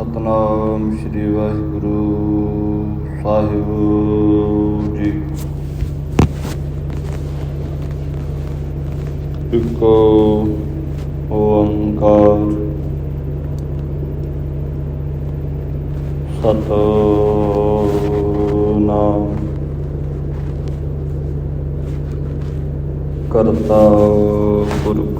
ਸਤਨਾਮ ਸ੍ਰੀ ਵਾਹਿਗੁਰੂ ਸਾਹਿਬ ਜੀ। ਇੱਕ ਓੰਕਾਰ। ਸਤਨਾਮ। ਕਰਤਾ ਪੁਰਖ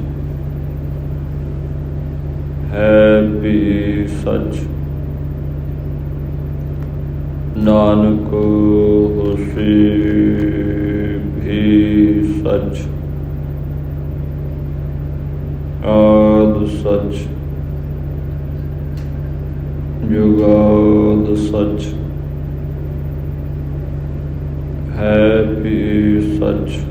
ਹੈ ਵੀ ਸਚ। ਨਾਨਕ ਹੋਸੀ ਵੀ ਸਚ। ਆਦ ਸਚ। ਜੁਗਾਦ ਸੱਚ। ਹੈ ਵੀ ਸਚ।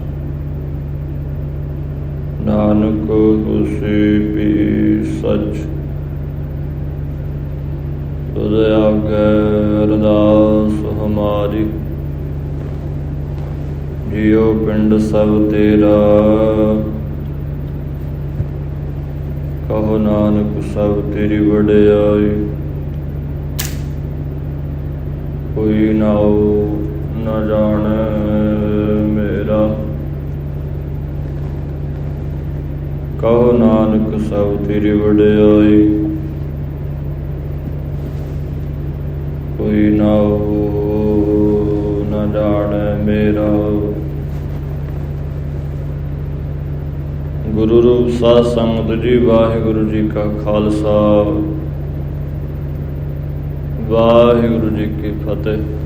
ਨਾਨਕ ਹੋਸੀ ਪੀ ਸਚ। ਤੁਧ ਆਗੇ ਅਰਦਾਸ ਹਮਾਰੀ। ਜਿਉ ਪਿੰਡ ਸਭ ਤੇਰਾ। ਕਹੋ ਨਾਨਕ ਸਭ ਤੇਰੀ ਵਡਿਆਈ। ਕੋਈ ਨਾਉ ਨ ਜਾਣੈ ਮੇਰਾ ਕਹੋ ਨਾਨਕ ਸਭ ਤੇਰੀ ਵਡਿਆਈ ਕੋਈ ਨਾ ਹੋ ਨਾ ਜਾਣ ਮੇਰਾ। ਗੁਰੂ ਰੂਪ ਸਾਧ ਸੰਗਤ ਜੀ, ਵਾਹਿਗੁਰੂ ਜੀ ਕਾ ਖਾਲਸਾ। ਵਾਹਿਗੁਰੂ ਜੀ ਕੀ ਫਤਿਹ।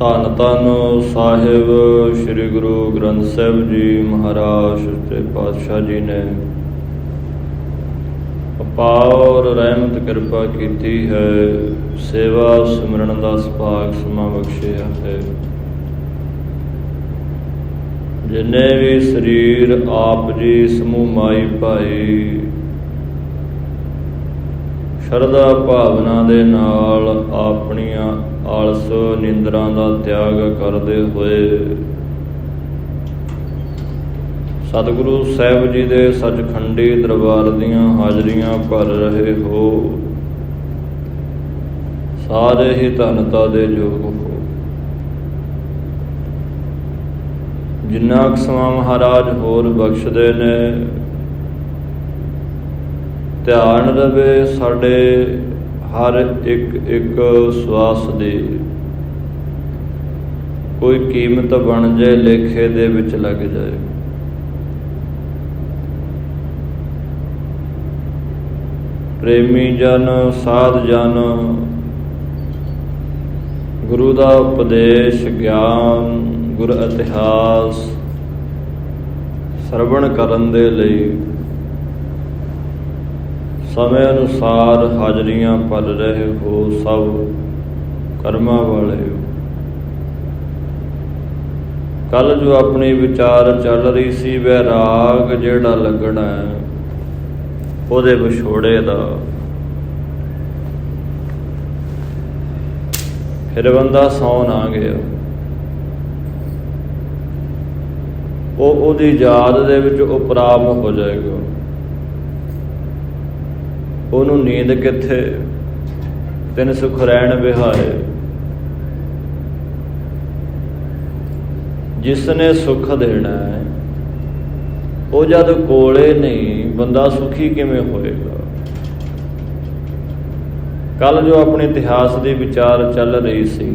ਧੰਨ ਧੰਨ ਸਾਹਿਬ, ਸ੍ਰੀ ਗੁਰੂ ਗ੍ਰੰਥ ਸਾਹਿਬ ਜੀ ਮਹਾਰਾਜ, ਸੱਚੇ ਪਾਤਸ਼ਾਹ ਜੀ ਨੇ। ਅਪਾਰ ਰਹਿਮਤ ਕਿਰਪਾ ਕੀਤੀ ਹੈ, ਸੇਵਾ ਸਿਮਰਨ ਦਾ ਸੁਭਾਗ ਸਮਾ ਬਖਸ਼ਿਆ ਹੈ। ਜਿਨੇ ਵੀ ਸਰੀਰ ਆਪ ਜੀ ਸਮੂਹ ਮਾਈ ਭਾਈ ਸ਼ਰਧਾ ਭਾਵਨਾ ਦੇ ਨਾਲ ਆਪਣੀਆਂ ਆਲਸ ਨਿੰਦਰਾਂ ਦਾ ਤਿਆਗ ਕਰਦੇ ਹੋਏ। ਸਤਿਗੁਰੂ ਸਾਹਿਬ ਜੀ ਦੇ ਸੱਚਖੰਡੀ ਦਰਬਾਰ ਦੀਆਂ ਹਾਜ਼ਰੀਆਂ ਭਰ ਰਹੇ ਹੋ। ਸਾਰੇ ਹੀ ਧੰਨਤਾ ਦੇ ਯੋਗ ਹੋ। ਜਿੰਨਾ ਕੁ ਮਹਾਰਾਜ ਹੋਰ ਬਖਸ਼ਦੇ ਨੇ ਧਿਆਨ ਰਵੇ ਸਾਡੇ ਹਰ ਇੱਕ ਇੱਕ ਸਵਾਸ ਦੀ। ਕੋਈ ਕੀਮਤ ਬਣ ਜਾਏ ਲੇਖੇ ਦੇ ਵਿੱਚ ਲੱਗ ਜਾਏ। ਪ੍ਰੇਮੀ ਜਨ, ਸਾਧ ਜਨ, ਗੁਰੂ ਦਾ ਉਪਦੇਸ਼, ਗਿਆਨ, ਗੁਰ ਇਤਿਹਾਸ ਸਰਵਣ ਕਰਨ ਦੇ ਲਈ ਸਮੇਂ ਅਨੁਸਾਰ ਹਾਜ਼ਰੀਆਂ ਭਰ ਰਹੇ ਹੋ ਸਭ ਕਰਮਾਂ ਵਾਲੇ ਹੋ। ਕੱਲ ਜੋ ਆਪਣੀ ਵਿਚਾਰ ਚੱਲ ਰਹੀ ਸੀ ਵੈਰਾਗ ਜਿਹੜਾ ਲੱਗਣਾ ਹੈ, ਉਹਦੇ ਵਿਛੋੜੇ ਦਾ। ਫਿਰ ਬੰਦਾ ਸੌ ਨਾ ਗਿਆ। ਉਹ ਉਹਦੀ ਯਾਦ ਦੇ ਵਿੱਚ ਉਪਰਾਮ ਹੋ ਜਾਏਗਾ। ਉਹਨੂੰ ਨੀਂਦ ਕਿੱਥੇ? ਤਿੰਨ ਸੁਖ ਰਹਿਣ ਵਿਹਾਰੇ। ਜਿਸ ਨੇ ਸੁਖ ਦੇਣਾ ਹੈ, ਉਹ ਜਦ ਕੋਲੇ ਨਹੀਂ, ਬੰਦਾ ਸੁਖੀ ਕਿਵੇਂ ਹੋਏਗਾ? ਕੱਲ ਜੋ ਆਪਣੇ ਇਤਿਹਾਸ ਦੇ ਵਿਚਾਰ ਚੱਲ ਰਹੀ ਸੀ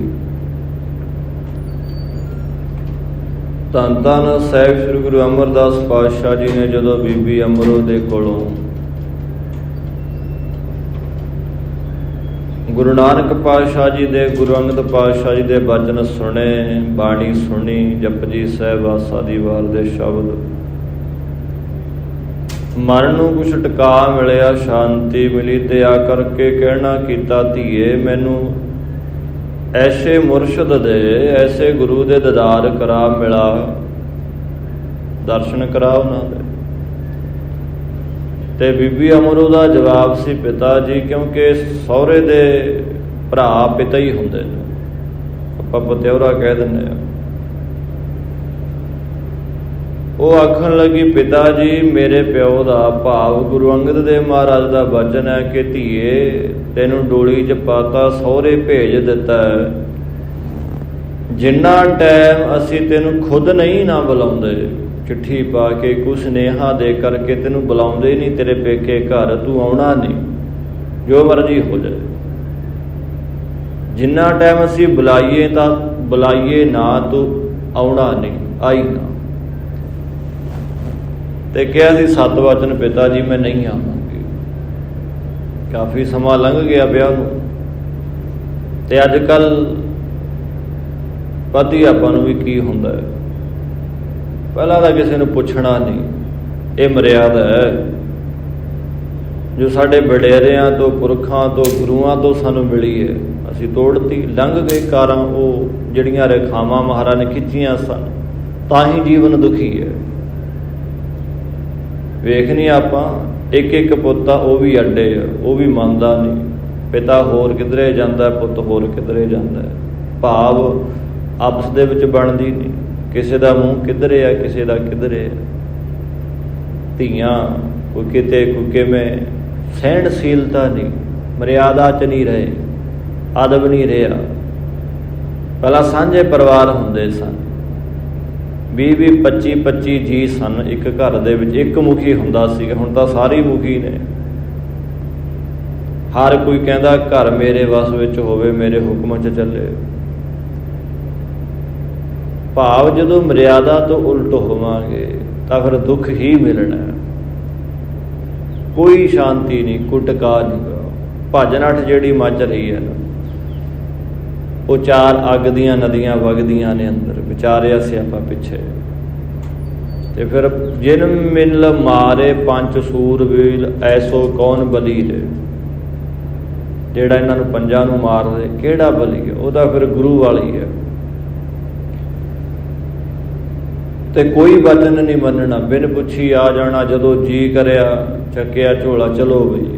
ਧੰਨ ਧੰਨ ਸਾਹਿਬ ਸ੍ਰੀ ਗੁਰੂ ਅਮਰਦਾਸ ਪਾਤਸ਼ਾਹ ਜੀ ਨੇ ਜਦੋਂ ਬੀਬੀ ਅਮਰੋ ਦੇ ਕੋਲੋਂ ਗੁਰੂ ਨਾਨਕ ਪਾਤਸ਼ਾਹ ਜੀ ਦੇ, ਗੁਰੂ ਅੰਗਦ ਪਾਤਸ਼ਾਹ ਜੀ ਦੇ ਬਚਨ ਸੁਣੇ, ਬਾਣੀ ਸੁਣੀ, ਜਪਜੀ ਸਾਹਿਬ ਆਸਾ ਦੀ ਵਾਰ ਦੇ ਸ਼ਬਦ। ਮਨ ਨੂੰ ਕੁਛ ਟਿਕਾ ਮਿਲਿਆ, ਸ਼ਾਂਤੀ ਮਿਲੀ ਤੇ ਆ ਕਰਕੇ ਕਹਿਣਾ ਕੀਤਾ, ਧੀਏ ਮੈਨੂੰ ਐਸੇ ਮੁਰਸ਼ਿਦ ਦੇ, ਐਸੇ ਗੁਰੂ ਦੇ ਦਦਾਰ ਕਰਾ, ਮਿਲਾ। ਦਰਸ਼ਨ ਕਰਾ ਉਹਨਾਂ ਦੇ ਤੇ ਬੀਬੀ ਅਮਰੋ ਦਾ ਜਵਾਬ ਸੀ, ਪਿਤਾ ਜੀ, ਕਿਉਂਕਿ ਸਹੁਰੇ ਦੇ ਭਰਾ ਪਿਤਾ ਹੀ ਹੁੰਦੇ ਨੇ। ਆਪਾਂ ਪਤਿਆਵਰਾ ਕਹਿ ਦਿੰਦੇ ਆ ਉਹ ਆਖਣ ਲੱਗੀ, ਪਿਤਾ ਜੀ, ਮੇਰੇ ਪਿਓ ਦਾ ਭਾਵ ਗੁਰੂ ਅੰਗਦ ਦੇਵ ਮਹਾਰਾਜ ਦਾ ਬਚਨ ਹੈ ਕਿ ਧੀਏ, ਤੈਨੂੰ ਡੋਲੀ 'ਚ ਪਾਤਾ ਸਹੁਰੇ ਭੇਜ ਦਿੱਤਾ ਹੈ। ਜਿੰਨਾ ਟਾਈਮ ਅਸੀਂ ਤੈਨੂੰ ਖੁਦ ਨਹੀਂ ਨਾ ਬੁਲਾਉਂਦੇ ਚਿੱਠੀ ਪਾ ਕੇ ਕੁਛ ਸੁਨੇਹਾ ਦੇ ਕਰਕੇ ਤੈਨੂੰ ਬੁਲਾਉਂਦੇ ਨਹੀਂ, ਤੇਰੇ ਪੇਕੇ ਘਰ ਤੂੰ ਆਉਣਾ ਨਹੀਂ। ਜੋ ਮਰਜ਼ੀ ਹੋ ਜਾਏ। ਜਿੰਨਾ ਟਾਈਮ ਅਸੀਂ ਬੁਲਾਈਏ ਤਾਂ ਬੁਲਾਈਏ ਨਾ ਤੂੰ ਆਉਣਾ ਨਹੀਂ, ਆਈ ਨਾ। ਤੇ ਕਿਹਾ ਸੀ ਸਤ ਵਚਨ ਪਿਤਾ ਜੀ, ਮੈਂ ਨਹੀਂ ਆਵਾਂਗੀ। ਕਾਫੀ ਸਮਾਂ ਲੰਘ ਗਿਆ ਵਿਆਹ ਨੂੰ। ਤੇ ਅੱਜ ਕੱਲ ਪਤੀ ਆਪਾਂ ਨੂੰ ਵੀ ਕੀ ਹੁੰਦਾ ਹੈ? ਪਹਿਲਾਂ ਤਾਂ ਕਿਸੇ ਨੂੰ ਪੁੱਛਣਾ ਨਹੀਂ। ਇਹ ਮਰਿਆਦਾ ਹੈ। ਜੋ ਸਾਡੇ ਵਡੇਰਿਆਂ ਤੋਂ, ਪੁਰਖਾਂ ਤੋਂ, ਗੁਰੂਆਂ ਤੋਂ ਸਾਨੂੰ ਮਿਲੀ ਹੈ, ਅਸੀਂ ਤੋੜਤੀ, ਲੰਘ ਗਏ ਕਾਰਾਂ, ਉਹ ਜਿਹੜੀਆਂ ਰੇਖਾਵਾਂ ਮਹਾਰਾਜ ਨੇ ਖਿੱਚੀਆਂ ਸਨ, ਤਾਂ ਹੀ ਜੀਵਨ ਦੁਖੀ ਹੈ। ਵੇਖਨੀ ਆਪਾਂ ਇੱਕ ਇੱਕ ਪੁੱਤਾ ਉਹ ਵੀ ਅੱਡੇ ਆ, ਉਹ ਵੀ ਮੰਨਦਾ ਨਹੀਂ। ਪਿਤਾ ਹੋਰ ਕਿਧਰੇ ਜਾਂਦਾ, ਪੁੱਤ ਹੋਰ ਕਿਧਰੇ ਜਾਂਦਾ। ਭਾਵ ਆਪਸ ਦੇ ਵਿੱਚ ਬਣਦੀ ਨਹੀਂ। ਕਿਸੇ ਦਾ ਮੂੰਹ ਕਿਧਰੇ ਆ, ਕਿਸੇ ਦਾ ਕਿਧਰੇ ਧੀਆਂ, ਕੋਈ ਕਿਤੇ, ਕੋਈ ਕਿਵੇਂ, ਸਹਿਣਸ਼ੀਲਤਾ ਨਹੀਂ, ਮਰਿਆਦਾ ਚ ਨਹੀਂ ਰਹੇ ਅਦਬ ਨਹੀਂ ਰਿਹਾ। ਪਹਿਲਾਂ ਸਾਂਝੇ ਪਰਿਵਾਰ ਹੁੰਦੇ ਸਨ। 20 20 25 25 ਜੀ ਸਨ, ਇੱਕ ਘਰ ਦੇ ਵਿੱਚ ਇੱਕ ਮੁਖੀ ਹੁੰਦਾ ਸੀ ਹੁਣ ਤਾਂ ਸਾਰੇ ਮੁਖੀ ਨੇ। ਹਰ ਕੋਈ ਕਹਿੰਦਾ, ਘਰ ਮੇਰੇ ਵਸ ਵਿੱਚ ਹੋਵੇ, ਮੇਰੇ ਹੁਕਮ 'ਚ ਚੱਲੇ। ਭਾਵ ਜਦੋਂ ਮਰਿਆਦਾ ਤੋਂ ਉਲਟ ਹੋਵਾਂਗੇ, ਤਾਂ ਫਿਰ ਦੁੱਖ ਹੀ ਮਿਲਣਾ ਕੋਈ ਸ਼ਾਂਤੀ ਨਹੀਂ ਕੁਟਕਾ ਨਹੀਂ ਭਜਨ ਅਠ ਜਿਹੜੀ ਮੱਚ ਰਹੀ ਹੈ ਉਹ ਚਾਰ ਅੱਗ ਦੀਆਂ ਨਦੀਆਂ ਵਗਦੀਆਂ ਨੇ ਅੰਦਰ ਵਿਚਾਰਿਆ ਸਿਆਪਾ ਪਿੱਛੇ। ਤੇ ਫਿਰ ਜਿਨ ਮਿਲ ਮਾਰੇ ਪੰਜ ਸੂਰਬੀਰ ਐਸੋ ਕੌਣ ਬਲੀ ਰੇ? ਜਿਹੜਾ ਇਹਨਾਂ ਨੂੰ ਪੰਜਾਂ ਨੂੰ ਮਾਰ ਦੇ, ਕਿਹੜਾ ਬਲੀ ਹੈ? ਉਹਦਾ ਫਿਰ ਗੁਰੂ ਵਾਲੀ ਹੈ। ਤੇ ਕੋਈ ਵਚਨ ਨਹੀਂ ਮੰਨਣਾ। ਬਿਨ ਪੁੱਛੀ ਆ ਜਾਣਾ, ਜਦੋਂ ਜੀ ਕਰਿਆ, ਚੱਕਿਆ ਝੋਲਾ, ਚਲੋ ਬਈ।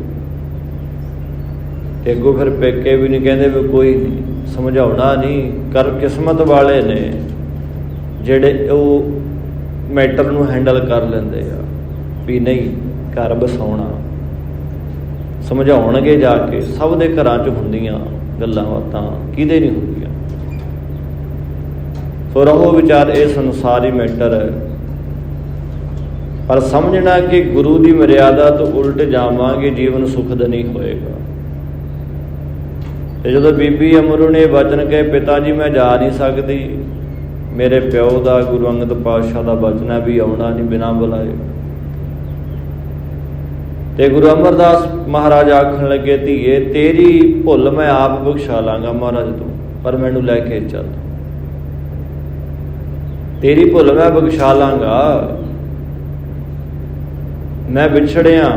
ਤੇ ਅੱਗੋਂ ਫਿਰ ਪੇਕੇ ਵੀ ਨਹੀਂ ਕਹਿੰਦੇ ਵੀ ਕੋਈ ਨਹੀਂ ਸਮਝਾਉਣਾ ਨਹੀਂ ਕਰ ਕਿਸਮਤ ਵਾਲੇ ਨੇ, ਜਿਹੜੇ ਉਹ ਮੈਟਰ ਨੂੰ ਹੈਂਡਲ ਕਰ ਲੈਂਦੇ ਆ, ਵੀ ਨਹੀਂ, ਘਰ ਬਸਾਉਣਾ। ਸਮਝਾਉਣਗੇ ਜਾ ਕੇ, ਸਭ ਦੇ ਘਰਾਂ 'ਚ ਹੁੰਦੀਆਂ ਗੱਲਾਂ ਬਾਤਾਂ, ਕਿਹਦੇ ਨਹੀਂ ਹੁੰਦੀਆਂ। ਸੋ ਰਹੋ ਵਿਚਾਰ ਇਹ ਸੰਸਾਰੀ ਮੈਟਰ ਹੈ। ਪਰ ਸਮਝਣਾ ਕਿ ਗੁਰੂ ਦੀ ਮਰਿਆਦਾ ਤੋਂ ਉਲਟ ਜਾਵਾਂਗੇ, ਜੀਵਨ ਸੁਖਦ ਨਹੀਂ ਹੋਏਗਾ। ਤੇ ਜਦੋਂ ਬੀਬੀ ਅਮਰੂ ਨੇ ਵਚਨ ਕਹੇ, ਪਿਤਾ ਜੀ, ਮੈਂ ਜਾ ਨਹੀਂ ਸਕਦੀ। ਮੇਰੇ ਪਿਓ ਦਾ, ਗੁਰੂ ਅੰਗਦ ਪਾਤਸ਼ਾਹ ਦਾ ਵਚਨ ਹੈ ਵੀ ਆਉਣਾ ਨਹੀਂ ਬਿਨਾ ਬੁਲਾਏ। ਤੇ ਗੁਰੂ ਅਮਰਦਾਸ ਮਹਾਰਾਜ ਆਖਣ ਲੱਗੇ, ਧੀਏ, ਤੇਰੀ ਭੁੱਲ ਮੈਂ ਆਪ ਬਖਸ਼ਾ ਲਾਂਗਾ ਮਹਾਰਾਜ ਤੋਂ, ਪਰ ਮੈਨੂੰ ਲੈ ਕੇ ਚੱਲ। ਤੇਰੀ ਭੁੱਲ ਮੈਂ ਬਖਸ਼ਾ ਲਾਂਗਾ ਮੈਂ ਵਿਛੜਿਆ।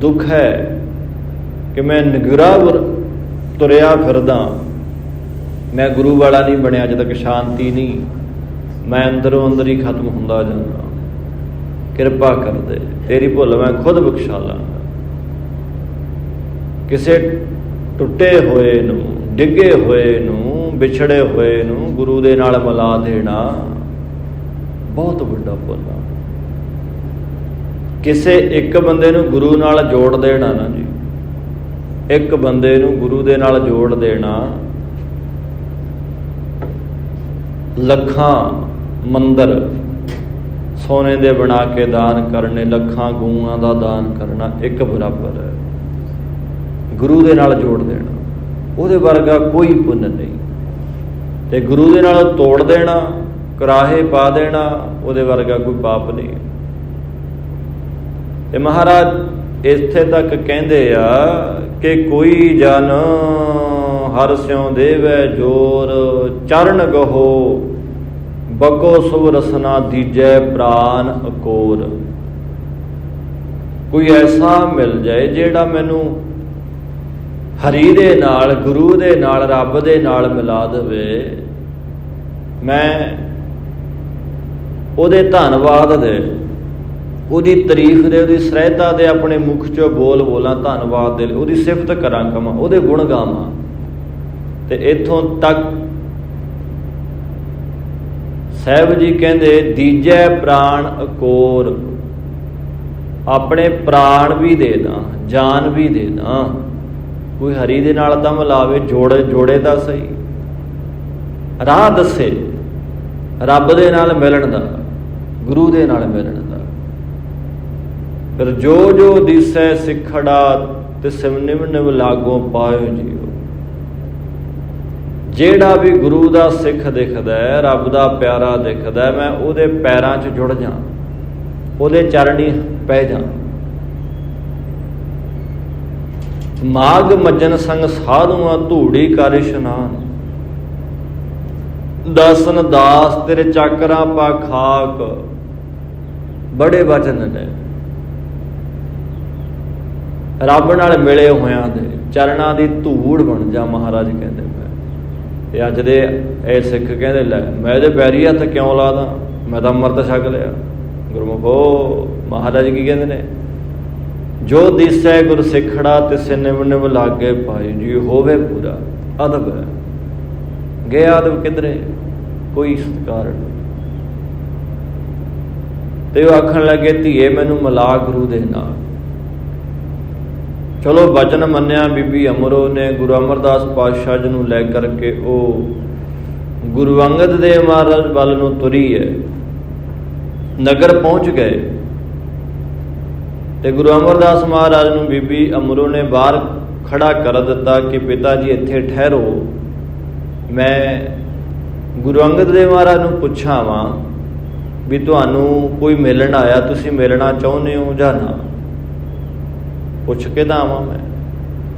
ਦੁੱਖ ਹੈ ਕਿ ਮੈਂ ਨਿਗਰਾਵਰ ਤੁਰਿਆ ਫਿਰਦਾ। ਮੈਂ ਗੁਰੂ ਵਾਲਾ ਨਹੀਂ ਬਣਿਆ ਜਦ ਤੱਕ ਸ਼ਾਂਤੀ ਨਹੀਂ। ਮੈਂ ਅੰਦਰੋਂ ਅੰਦਰ ਹੀ ਖਤਮ ਹੁੰਦਾ ਜਾਂਦਾ। ਕਿਰਪਾ ਕਰ ਦੇ ਤੇਰੀ ਭੁੱਲ ਮੈਂ ਖੁਦ ਬਖਸ਼ਾ ਲਾਂਗਾ ਕਿਸੇ ਟੁੱਟੇ ਹੋਏ ਨੂੰ, ਡਿੱਗੇ ਹੋਏ ਨੂੰ ਵਿਛੜੇ ਹੋਏ ਨੂੰ ਗੁਰੂ ਦੇ ਨਾਲ ਮਿਲਾ ਦੇਣਾ ਬਹੁਤ ਵੱਡਾ ਪੁੰਨ ਆ। ਕਿਸੇ ਇੱਕ ਬੰਦੇ ਨੂੰ ਗੁਰੂ ਨਾਲ ਜੋੜ ਦੇਣਾ ਨਾ ਜੀ। ਇੱਕ ਬੰਦੇ ਨੂੰ ਗੁਰੂ ਦੇ ਨਾਲ ਜੋੜ ਦੇਣਾ ਲੱਖਾਂ ਮੰਦਰ ਸੋਨੇ ਦੇ ਬਣਾ ਕੇ ਦਾਨ ਕਰਨੇ, ਲੱਖਾਂ ਗਊਆਂ ਦਾ ਦਾਨ ਕਰਨਾ, ਇੱਕ ਬਰਾਬਰ ਹੈ। ਗੁਰੂ ਦੇ ਨਾਲ ਜੋੜ ਦੇਣਾ, ਉਹਦੇ ਵਰਗਾ ਕੋਈ ਪੁੰਨ ਨਹੀਂ। ਤੇ ਗੁਰੂ ਦੇ ਨਾਲ ਤੋੜ ਦੇਣਾ, ਕਰਾਹੇ ਪਾ ਦੇਣਾ, ਉਹਦੇ ਵਰਗਾ ਕੋਈ ਪਾਪ ਨਹੀਂ। ਤੇ ਮਹਾਰਾਜ ਇੱਥੇ ਤੱਕ ਕਹਿੰਦੇ ਆ ਕਿ ਕੋਈ ਜਨ ਹਰ ਸਿਉ ਦੇਵੈ ਜੋਰ, ਚਰਨ ਗਹੋ ਬਗੋ ਸੁਭ ਰਸਨਾ ਦੀਜੈ ਪ੍ਰਾਨ ਅਕੋਰ। ਕੋਈ ਐਸਾ ਮਿਲ ਜਾਏ ਜਿਹੜਾ ਮੈਨੂੰ ਹਰੀ ਦੇ ਨਾਲ, ਗੁਰੂ ਦੇ ਨਾਲ, ਰੱਬ ਦੇ ਨਾਲ ਮਿਲਾ ਦੇਵੇ ਮੈਂ ਉਹਦੇ ਧੰਨਵਾਦ ਦੇ, ਉਹਦੀ ਤਾਰੀਫ ਦੇ, ਉਹਦੀ ਸ੍ਰੇਤਾ ਦੇ ਆਪਣੇ ਮੁਖ ਚੋਂ ਬੋਲ ਬੋਲਾਂ ਧੰਨਵਾਦ ਦੇ ਲਈ, ਉਹਦੀ ਸਿਫਤ ਕਰਾਂ ਕਮਾਂ, ਉਹਦੇ ਗੁਣ ਗਾਵਾਂ। ਤੇ ਇਥੋਂ ਤੱਕ ਸਾਹਿਬ ਜੀ ਕਹਿੰਦੇ, ਦੀਜੈ ਪ੍ਰਾਣ ਅਕੋਰ, ਆਪਣੇ ਪ੍ਰਾਣ ਵੀ ਦੇ ਦਾਂ, ਜਾਨ ਵੀ ਦੇ ਦਾਂ। ਕੋਈ ਹਰੀ ਦੇ ਨਾਲ ਤਾਂ ਮਿਲਾਵੇ ਜੋੜੇ ਜੋੜੇ ਦਾ ਸਹੀ। ਰਾਹ ਦੱਸੇ। ਰੱਬ ਦੇ ਨਾਲ ਮਿਲਣ ਦਾ, ਗੁਰੂ ਦੇ ਨਾਲ ਮਿਲਣ ਦਾ। ਫਿਰ ਜੋ ਜੋ ਦਿਸੈ ਸਿਖੜਾ, ਤੇ ਸਿਮਨਿਵ ਨਿਮ ਲਾਗੋ ਪਾਇਓ ਜੀਓ। ਜਿਹੜਾ ਵੀ ਗੁਰੂ ਦਾ ਸਿੱਖ ਦਿਖਦਾ ਹੈ, ਰੱਬ ਦਾ ਪਿਆਰਾ ਦਿਖਦਾ ਮੈਂ ਉਹਦੇ ਪੈਰਾਂ 'ਚ ਜੁੜ ਜਾ, ਉਹਦੇ ਚਰਣੀ ਪੈ ਜਾ। ਮਾਗ ਮੱਜਨ ਸੰਗ ਸਾਧੂਆਂ ਧੂੜੀ ਕਰ ਇਸ਼ਨਾਨ। ਦਸਨ ਦਾਸ ਤੇਰੇ ਚੱਕਰਾਂ ਪਾ ਖਾਕ, ਬੜੇ ਵਚਨ ਨੇ। ਰੱਬ ਨਾਲ ਮਿਲੇ ਹੋਇਆਂ ਦੇ ਚਰਨਾਂ ਦੀ ਧੂੜ ਬਣ ਜਾ, ਮਹਾਰਾਜ ਕਹਿੰਦੇ ਮੈਂ। ਤੇ ਅੱਜ ਦੇ ਇਹ ਸਿੱਖ ਕਹਿੰਦੇ, ਲੈ, ਮੈਂ ਇਹਦੇ ਪੈਰੀ ਹੱਥ ਕਿਉਂ ਲਾਦਾ? ਮੈਂ ਤਾਂ ਅੰਮ੍ਰਿਤ ਛਕ ਲਿਆ। ਗੁਰਮੁਖੋ, ਮਹਾਰਾਜ ਕੀ ਕਹਿੰਦੇ ਨੇ? ਜੋ ਦਿਸੈ ਗੁਰ ਸਿੱਖੜਾ ਤੇ ਸਿਨਿਵ ਨਿਵ ਲਾਗੇ ਭਾਈ, ਜੀ ਹੋਵੇ ਪੂਰਾ। ਅਦਬ ਹੈ। ਗਿਆ ਅਦਬ ਕਿਧਰੇ? ਕੋਈ ਸਤਕਾਰ ਤੇ ਉਹ ਆਖਣ ਲੱਗੇ, ਧੀਏ, ਮੈਨੂੰ ਮਿਲਾ ਗੁਰੂ ਦੇ ਨਾਲ। ਚਲੋ, ਬਚਨ ਮੰਨਿਆ ਬੀਬੀ ਅਮਰੋ ਨੇ, ਗੁਰੂ ਅਮਰਦਾਸ ਪਾਤਸ਼ਾਹ ਜੀ ਨੂੰ ਲੈ ਕਰਕੇ ਉਹ ਗੁਰੂ ਅੰਗਦ ਦੇਵ ਮਹਾਰਾਜ ਵੱਲ ਨੂੰ ਤੁਰੀ ਹੈ। ਨਗਰ ਪਹੁੰਚ ਗਏ। ਤੇ ਗੁਰੂ ਅਮਰਦਾਸ ਮਹਾਰਾਜ ਨੂੰ ਬੀਬੀ ਅਮਰੋ ਨੇ ਬਾਹਰ ਖੜਾ ਕਰ ਦਿੱਤਾ ਕਿ ਪਿਤਾ ਜੀ ਇੱਥੇ ਠਹਿਰੋ। ਮੈਂ ਗੁਰੂ ਅੰਗਦ ਦੇਵ ਮਹਾਰਾਜ ਨੂੰ ਪੁੱਛਾਂ ਵਾਂ ਵੀ ਤੁਹਾਨੂੰ ਕੋਈ ਮਿਲਣ ਆਇਆ? ਤੁਸੀਂ ਮਿਲਣਾ ਚਾਹੁੰਦੇ ਹੋ ਜਾਂ ਨਾ? ਪੁੱਛ ਕੇ ਤਾਂ ਆਵਾਂ ਮੈਂ।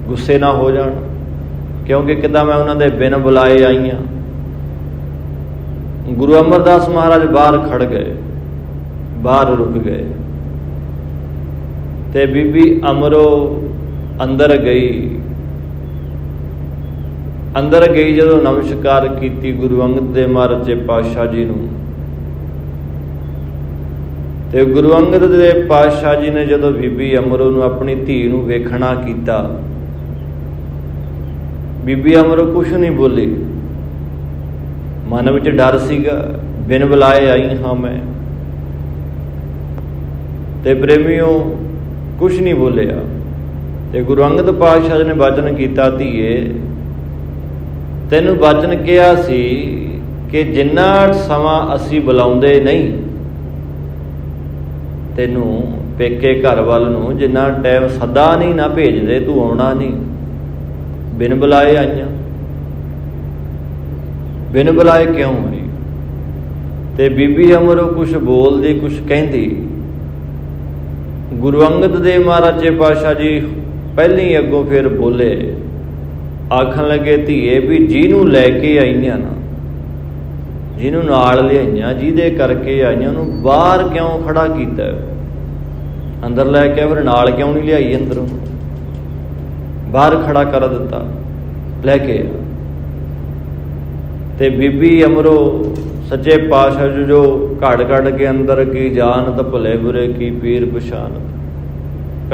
ਗੁੱਸੇ ਨਾ ਹੋ ਜਾਣ, ਕਿਉਂਕਿ ਕਿਦਾਂ ਮੈਂ ਉਹਨਾਂ ਦੇ ਬਿਨ ਬੁਲਾਏ ਆਈਆਂ ਗੁਰੂ ਅਮਰਦਾਸ ਮਹਾਰਾਜ ਬਾਹਰ ਖੜ ਗਏ, ਬਾਹਰ ਰੁਕ ਗਏ। ਤੇ ਬੀਬੀ ਅਮਰੋ ਅੰਦਰ ਗਈ। ਅੰਦਰ ਗਈ ਜਦੋਂ ਨਮਸਕਾਰ ਕੀਤੀ ਗੁਰੂ ਅੰਗਦ ਦੇ ਮਹਾਰਾਜ ਦੇ ਪਾਤਸ਼ਾਹ ਜੀ ਨੂੰ। ਤੇ ਗੁਰੂ ਅੰਗਦ ਦੇ ਪਾਤਸ਼ਾਹ ਜੀ ਨੇ ਜਦੋਂ ਬੀਬੀ ਅਮਰੋ ਨੂੰ ਆਪਣੀ ਧੀ ਨੂੰ ਵੇਖਣਾ ਕੀਤਾ, ਬੀਬੀ ਅਮਰੋ ਕੁਝ ਨਹੀਂ ਬੋਲੀ। ਮਨ ਵਿੱਚ ਡਰ ਸੀਗਾ, ਬਿਨ ਬੁਲਾਏ ਆਈ ਹਾਂ ਮੈਂ। ਤੇ ਪ੍ਰੇਮੀਓ ਕੁਝ ਨਹੀਂ ਬੋਲਿਆ। ਤੇ ਗੁਰੂ ਅੰਗਦ ਪਾਤਸ਼ਾਹ ਜੀ ਨੇ ਬਚਨ ਕੀਤਾ, ਧੀਏ, ਤੈਨੂੰ ਬਚਨ ਕਿਹਾ ਸੀ ਕਿ ਜਿੰਨਾ ਸਮਾਂ ਅਸੀਂ ਬੁਲਾਉਂਦੇ ਨਹੀਂ, ਤੈਨੂੰ ਪੇਕੇ ਘਰ ਵੱਲ ਨੂੰ ਜਿੰਨਾ ਟਾਈਮ ਸਦਾ ਨਹੀਂ, ਨਾ ਭੇਜਦੇ, ਤੂੰ ਆਉਣਾ ਨਹੀਂ। ਬਿਨ ਬੁਲਾਏ ਆਈਆਂ। ਬਿਨ ਬੁਲਾਏ ਕਿਉਂ ਆਈ ਤੇ ਬੀਬੀ ਅਮਰੋ ਕੁਝ ਬੋਲਦੀ ਕੁਝ ਕਹਿੰਦੀ। ਗੁਰੂ ਅੰਗਦ ਦੇਵ ਮਹਾਰਾਜ ਜੀ ਪਾਸ਼ਾ ਜੀ ਪਹਿਲੀ ਅੱਗੋਂ ਫਿਰ ਬੋਲੇ, ਆਖਣ ਲੱਗੇ, ਧੀਏ, ਵੀ ਜਿਹਨੂੰ ਲੈ ਕੇ ਆਈਆਂ ਨਾ, ਜਿਹਨੂੰ ਨਾਲ ਲਿਆਈਆਂ, ਜਿਹਦੇ ਕਰਕੇ ਆਈਆਂ, ਉਹਨੂੰ ਬਾਹਰ ਕਿਉਂ ਖੜਾ ਕੀਤਾ? ਅੰਦਰ ਲੈ ਕੇ ਫਿਰ ਨਾਲ ਕਿਉਂ ਨਹੀਂ ਲਿਆਈ ਅੰਦਰੋਂ? ਬਾਹਰ ਖੜਾ ਕਰ ਦਿੱਤਾ, ਲੈ ਕੇ ਤੇ ਬੀਬੀ ਅਮਰੋ, ਸੱਚੇ ਪਾਤਸ਼ਾਹ ਜੀ ਜੋ ਘੜ ਘੜ ਕੇ ਅੰਦਰ ਕੀ ਜਾਣਤ ਭਲੇ ਬੁਰੇ ਕੀ ਪੀਰ ਪਛਾਨਤ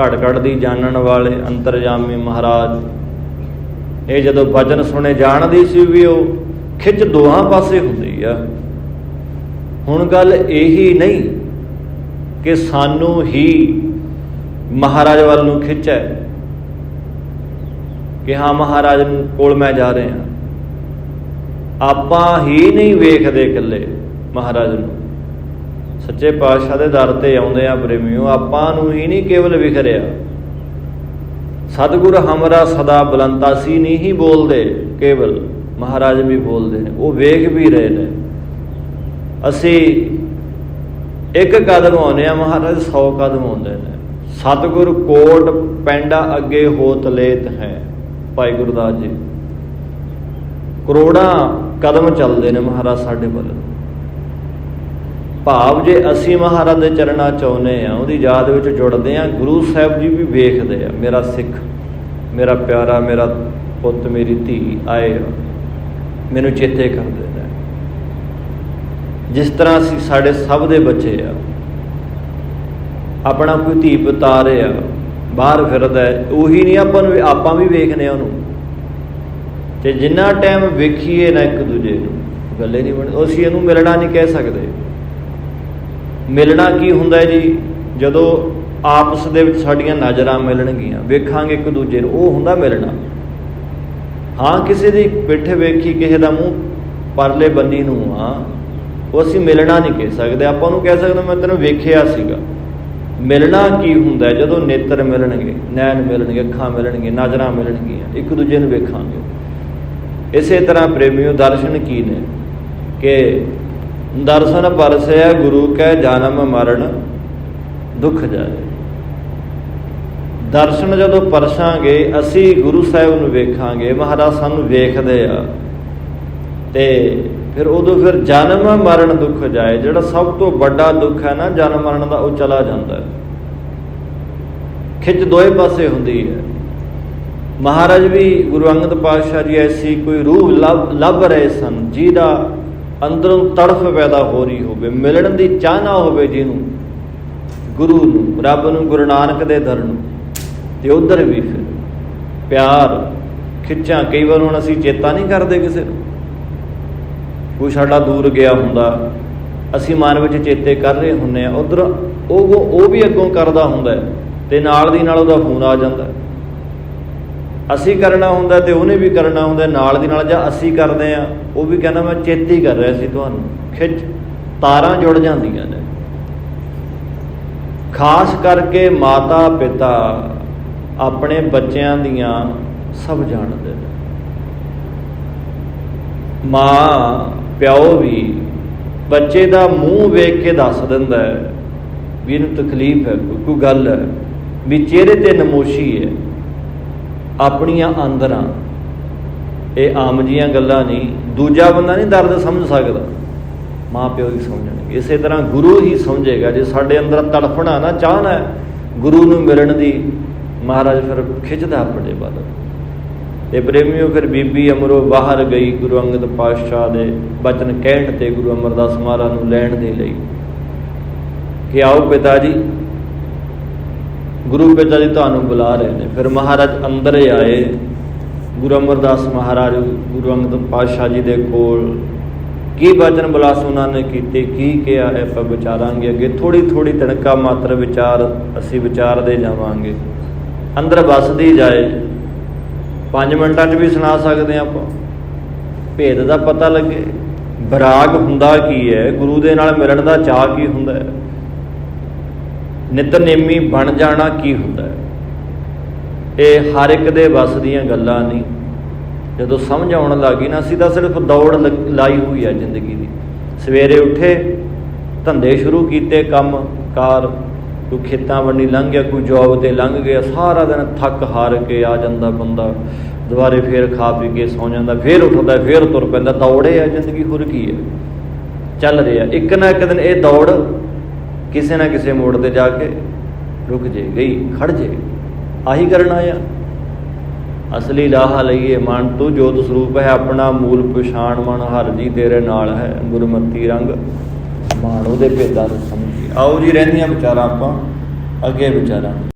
ਘੜ ਘੜ ਦੀ ਜਾਣਨ ਵਾਲੇ ਅੰਤਰਜਾਮੀ ਮਹਾਰਾਜ। ਇਹ ਜਦੋਂ ਭਜਨ ਸੁਣੇ ਜਾਣਦੀ ਸੀ ਵੀ ਉਹ ਖਿੱਚ ਦੋਹਾਂ ਪਾਸੇ ਹੁੰਦੀ ਆ। ਹੁਣ ਗੱਲ ਇਹੀ ਨਹੀਂ ਕਿ ਸਾਨੂੰ ਹੀ ਮਹਾਰਾਜ ਵੱਲ ਨੂੰ ਖਿੱਚ ਹੈ ਕਿ ਹਾਂ ਮਹਾਰਾਜ ਕੋਲ ਮੈਂ ਜਾ ਰਿਹਾ। ਆਪਾਂ ਹੀ ਨਹੀਂ ਵੇਖਦੇ ਇਕੱਲੇ ਮਹਾਰਾਜ ਨੂੰ। ਸੱਚੇ ਪਾਤਸ਼ਾਹ ਦੇ ਦਰ ਤੇ ਆਉਂਦੇ ਆ ਪ੍ਰੇਮੀਓ, ਆਪਾਂ ਨੂੰ ਹੀ ਨਹੀਂ ਕੇਵਲ ਵਿਖਰਿਆ। ਰਿਹਾ ਸਤਿਗੁਰ ਹਮਰਾ ਸਦਾ ਬਲੰਤਾਸੀ ਨਹੀਂ ਹੀ ਬੋਲਦੇ, ਕੇਵਲ ਮਹਾਰਾਜ ਵੀ ਬੋਲਦੇ ਨੇ, ਉਹ ਵੇਖ ਵੀ ਰਹੇ ਨੇ। ਅਸੀਂ ਇੱਕ ਕਦਮ ਆਉਂਦੇ ਆ, ਮਹਾਰਾਜ 100 ਕਦਮ ਆਉਂਦੇ ਨੇ। ਸਤਿਗੁਰ ਕੋਟ ਪੈਂਡਾ ਅੱਗੇ ਹੋਤ ਲੇਤ ਹੈ, ਭਾਈ ਗੁਰਦਾਸ ਜੀ। ਕਰੋੜਾਂ ਕਦਮ ਚੱਲਦੇ ਨੇ ਮਹਾਰਾਜ ਸਾਡੇ ਵੱਲ। ਭਾਵ ਜੇ ਅਸੀਂ ਮਹਾਰਾਜ ਦੇ ਚਰਨਾਂ ਚ ਆਉਨੇ ਆ ਉਹਦੀ ਯਾਦ ਵਿੱਚ ਜੁੜਦੇ ਆ ਗੁਰੂ ਸਾਹਿਬ ਜੀ ਵੀ ਵੇਖਦੇ ਆ, ਮੇਰਾ ਸਿੱਖ, ਮੇਰਾ ਪਿਆਰਾ, ਮੇਰਾ ਪੁੱਤ, ਮੇਰੀ ਧੀ ਆਏ ਆ, ਮੈਨੂੰ ਚੇਤੇ ਕਰਦੇ ਨੇ। ਜਿਸ ਤਰ੍ਹਾਂ ਅਸੀਂ ਸਾਡੇ ਸਭ ਦੇ ਬੱਚੇ ਆ, ਆਪਣਾ ਕੋਈ ਧੀ ਪੁੱਤ ਰਿਹਾ ਬਾਹਰ ਫਿਰਦਾ ਉਹੀ ਨਹੀਂ ਆਪਾਂ ਨੂੰ ਆਪਾਂ ਵੀ ਵੇਖਨੇ ਆ ਉਹਨੂੰ। ਤੇ ਜਿੰਨਾ ਟਾਈਮ ਵੇਖੀਏ ਨਾ ਇੱਕ ਦੂਜੇ ਨੂੰ, ਗੱਲੇ ਨਹੀਂ ਬਣ ਅਸੀਂ ਇਹਨੂੰ ਮਿਲਣਾ ਨਹੀਂ ਕਹਿ ਸਕਦੇ। ਮਿਲਣਾ ਕੀ ਹੁੰਦਾ ਹੈ ਜੀ? ਜਦੋਂ ਆਪਸ ਦੇ ਵਿੱਚ ਸਾਡੀਆਂ ਨਜ਼ਰਾਂ ਮਿਲਣਗੀਆਂ, ਵੇਖਾਂਗੇ ਇੱਕ ਦੂਜੇ ਨੂੰ, ਉਹ ਹੁੰਦਾ ਮਿਲਣਾ। ਹਾਂ, ਕਿਸੇ ਦੀ ਪਿੱਠ ਵੇਖੀ, ਕਿਸੇ ਦਾ ਮੂੰਹ ਪਰਲੇ ਬੰਨੀ ਨੂੰ ਆ ਉਹ ਅਸੀਂ ਮਿਲਣਾ ਨਹੀਂ ਕਹਿ ਸਕਦੇ। ਆਪਾਂ ਉਹਨੂੰ ਕਹਿ ਸਕਦੇ ਮੈਂ ਤੈਨੂੰ ਵੇਖਿਆ ਸੀਗਾ। ਮਿਲਣਾ ਕੀ ਹੁੰਦਾ ਜਦੋਂ ਨੇਤਰ ਮਿਲਣਗੇ, ਨੈਣ ਮਿਲਣਗੇ, ਅੱਖਾਂ ਮਿਲਣਗੀਆਂ, ਨਜ਼ਰਾਂ ਮਿਲਣਗੀਆਂ, ਇੱਕ ਦੂਜੇ ਨੂੰ ਵੇਖਾਂਗੇ। ਇਸੇ ਤਰ੍ਹਾਂ ਪ੍ਰੇਮੀਓ, ਦਰਸ਼ਨ ਕੀ ਨੇ? ਕਿ ਦਰਸ਼ਨ ਪਰਸਿਆ ਗੁਰੂ ਕੈ ਜਨਮ ਮਰਨ, ਦੁੱਖ ਜਾਏ। ਦਰਸ਼ਨ ਜਦੋਂ ਪਰਸਾਂਗੇ, ਅਸੀਂ ਗੁਰੂ ਸਾਹਿਬ ਨੂੰ ਵੇਖਾਂਗੇ, ਮਹਾਰਾਜ ਸਾਨੂੰ ਵੇਖਦੇ ਆ। ਤੇ ਫਿਰ ਉਦੋਂ ਫਿਰ ਜਨਮ ਮਰਨ ਦੁੱਖ ਜਾਏ, ਜਿਹੜਾ ਸਭ ਤੋਂ ਵੱਡਾ ਦੁੱਖ ਹੈ ਨਾ, ਜਨਮ ਮਰਨ ਦਾ, ਉਹ ਚਲਾ ਜਾਂਦਾ ਹੈ। ਖਿੱਚ ਦੋਏ ਪਾਸੇ ਹੁੰਦੀ ਹੈ। ਮਹਾਰਾਜ ਵੀ ਗੁਰੂ ਅੰਗਦ ਪਾਤਸ਼ਾਹ ਜੀ ਐਸੀ ਕੋਈ ਰੂਹ ਲੱਭ ਲੱਭ ਰਹੇ ਸਨ, ਜਿਹਦਾ ਅੰਦਰੋਂ ਤੜਫ ਪੈਦਾ ਹੋ ਰਹੀ ਹੋਵੇ, ਮਿਲਣ ਦੀ ਚਾਹ ਨਾ ਹੋਵੇ ਜਿਹਨੂੰ, ਗੁਰੂ ਨੂੰ, ਰੱਬ ਨੂੰ, ਗੁਰੂ ਨਾਨਕ ਦੇ ਦਰ ਨੂੰ, ਤੇ ਉਧਰ ਵੀ ਫਿਰ ਪਿਆਰ, ਖਿੱਚਾਂ, ਕਈ ਵਾਰ ਹੁਣ ਅਸੀਂ ਚੇਤਾ ਨਹੀਂ ਕਰਦੇ ਕਿਸੇ ਨੂੰ। ਕੋਈ ਸਾਡਾ ਦੂਰ ਗਿਆ ਹੁੰਦਾ, ਅਸੀਂ ਮਨ ਵਿੱਚ ਚੇਤੇ ਕਰ ਰਹੇ ਹੁੰਨੇ ਆ ਉਧਰ ਉਹ ਉਹ ਵੀ ਅੱਗੋਂ ਕਰਦਾ ਹੁੰਦਾ ਹੈ, ਤੇ ਨਾਲ ਦੀ ਨਾਲ ਉਹਦਾ ਫੋਨ ਆ ਜਾਂਦਾ ਅਸੀਂ ਕਰਨਾ ਹੁੰਦਾ ਤੇ ਉਹਨੇ ਵੀ ਕਰਨਾ ਹੁੰਦਾ, ਨਾਲ ਦੀ ਨਾਲ ਜਾਂ ਅਸੀਂ ਕਰਦੇ ਆ ਉਹ ਵੀ ਕਹਿੰਦਾ ਮੈਂ ਚੇਤੀ ਕਰ ਰਿਹਾ ਸੀ ਤੁਹਾਨੂੰ। ਖਿੱਚ, ਤਾਰਾਂ ਜੁੜ ਜਾਂਦੀਆਂ ਨੇ। ਖਾਸ ਕਰਕੇ ਮਾਤਾ ਪਿਤਾ ਆਪਣੇ ਬੱਚਿਆਂ ਦੀਆਂ ਸਭ ਜਾਣਦੇ ਨੇ। ਮਾਂ, ਪਿਓ ਵੀ ਬੱਚੇ ਦਾ ਮੂੰਹ ਵੇਖ ਕੇ ਦੱਸ ਦਿੰਦਾ ਹੈ ਵੀ ਇਹਨੂੰ ਤਕਲੀਫ ਹੈ, ਕੋਈ ਗੱਲ ਹੈ, ਵੀ ਚਿਹਰੇ ਤੇ ਨਮੋਸ਼ੀ ਹੈ। ਆਪਣੀਆਂ ਅੰਦਰਾਂ। ਇਹ ਆਮ ਜੀਆਂ ਗੱਲਾਂ ਨਹੀਂ, ਦੂਜਾ ਬੰਦਾ ਨਹੀਂ ਦਰਦ ਸਮਝ ਸਕਦਾ। ਮਾਂ ਪਿਓ ਹੀ ਸਮਝਣਗੇ ਇਸੇ ਤਰ੍ਹਾਂ ਗੁਰੂ ਹੀ ਸਮਝੇਗਾ, ਜੇ ਸਾਡੇ ਅੰਦਰ ਤੜਫਣਾ ਨਾ ਚਾਹਨਾ ਹੈ, ਗੁਰੂ ਨੂੰ ਮਿਲਣ ਦੀ, ਮਹਾਰਾਜ ਫਿਰ ਖਿੱਚਦਾ ਆਪਣੇ ਵੱਲ। ਤੇ ਪ੍ਰੇਮੀਓ ਫਿਰ ਬੀਬੀ ਅਮਰੋ ਬਾਹਰ ਗਈ ਗੁਰੂ ਅੰਗਦ ਪਾਤਸ਼ਾਹ ਦੇ ਬਚਨ ਕਹਿਣ ਤੇ ਗੁਰੂ ਅਮਰਦਾਸ ਮਹਾਰਾਜ ਨੂੰ ਲੈਣ ਦੇ ਲਈ। ਕਿ ਆਓ ਪਿਤਾ ਜੀ ਗੁਰੂ ਪਿਤਾ ਜੀ ਤੁਹਾਨੂੰ ਬੁਲਾ ਰਹੇ ਨੇ। ਫਿਰ ਮਹਾਰਾਜ ਅੰਦਰ ਆਏ। ਗੁਰੂ ਅਮਰਦਾਸ ਮਹਾਰਾਜ, ਗੁਰੂ ਅੰਗਦ ਪਾਤਸ਼ਾਹ ਜੀ ਦੇ ਕੋਲ ਕੀ ਬਚਨ ਬੁਲਾਸ ਉਹਨਾਂ ਨੇ ਕੀਤੇ, ਕੀ ਕਿਹਾ ਹੈ ਆਪਾਂ ਵਿਚਾਰਾਂਗੇ। ਅੱਗੇ ਥੋੜੀ ਥੋੜੀ ਤਣਕਾ ਮਾਤਰ ਵਿਚਾਰ ਅਸੀਂ ਵਿਚਾਰਦੇ ਜਾਵਾਂਗੇ। ਅੰਦਰ ਵਸਦੀ ਜਾਏ। 5 ਮਿੰਟਾਂ 'ਚ ਵੀ ਸੁਣਾ ਸਕਦੇ ਹਾਂ ਆਪਾਂ। ਭੇਦ ਦਾ ਪਤਾ ਲੱਗੇ। ਬਰਾਗ ਹੁੰਦਾ ਕੀ ਹੈ? ਗੁਰੂ ਦੇ ਨਾਲ ਮਿਲਣ ਦਾ ਚਾਹ ਕੀ ਹੁੰਦਾ ਹੈ? ਨਿਤਨੇਮੀ ਬਣ ਜਾਣਾ ਕੀ ਹੁੰਦਾ ਹੈ? ਇਹ ਹਰ ਇੱਕ ਦੇ ਵੱਸ ਦੀਆਂ ਗੱਲਾਂ ਨਹੀਂ ਜਦੋਂ ਸਮਝ ਆਉਣ ਲੱਗੀ ਨਾ, ਅਸੀਂ ਤਾਂ ਸਿਰਫ ਦੌੜ ਲੱਗ- ਲਾਈ ਹੋਈ ਹੈ ਜ਼ਿੰਦਗੀ ਦੀ। ਸਵੇਰੇ ਉੱਠੇ, ਧੰਦੇ ਸ਼ੁਰੂ ਕੀਤੇ, ਕੰਮ, ਕਾਰ, ਕੋਈ ਖੇਤਾਂ ਵੰਡੀ ਲੰਘ ਗਿਆ, ਕੋਈ ਜੌਬ ਤੇ ਲੰਘ ਗਿਆ, ਸਾਰਾ ਦਿਨ ਥੱਕ ਹਾਰ ਕੇ ਆ ਜਾਂਦਾ ਬੰਦਾ। ਦੁਬਾਰੇ ਫੇਰ ਖਾ ਪੀ ਕੇ ਸੌ ਜਾਂਦਾ, ਫੇਰ ਉੱਠਦਾ, ਫੇਰ ਤੁਰ ਪੈਂਦਾ। ਦੌੜੇ ਆ ਜ਼ਿੰਦਗੀ ਹੋਰ ਕੀ ਹੈ? ਚੱਲ ਰਿਹਾ। ਇੱਕ ਨਾ ਇੱਕ ਦਿਨ ਇਹ ਦੌੜ ਕਿਸੇ ਨਾ ਕਿਸੇ ਮੋੜ ਤੇ ਜਾ ਕੇ ਰੁਕ ਜੇ, ਗਈ, ਖੜ ਜੇ। ਆਹੀ ਕਰਨ ਆ ਅਸਲੀ ਲਾਹਾ ਲਈਏ ਮਨ ਤੂੰ, ਜੋਤ ਸਰੂਪ ਹੈ ਆਪਣਾ, ਮੂਲ ਪਛਾਣ ਮਨ ਹਰ ਜੀ ਤੇਰੇ ਨਾਲ ਹੈ, ਗੁਰਮਤੀ ਰੰਗ ਮਾਣ ਉਹਦੇ ਭੇਦਾਂ ਨੂੰ ਸਮਝੀ ਆਓ ਜੀ, ਰਹਿੰਦੀਆਂ ਵਿਚਾਰਾਂ ਆਪਾਂ, ਅੱਗੇ ਵਿਚਾਰਾਂ।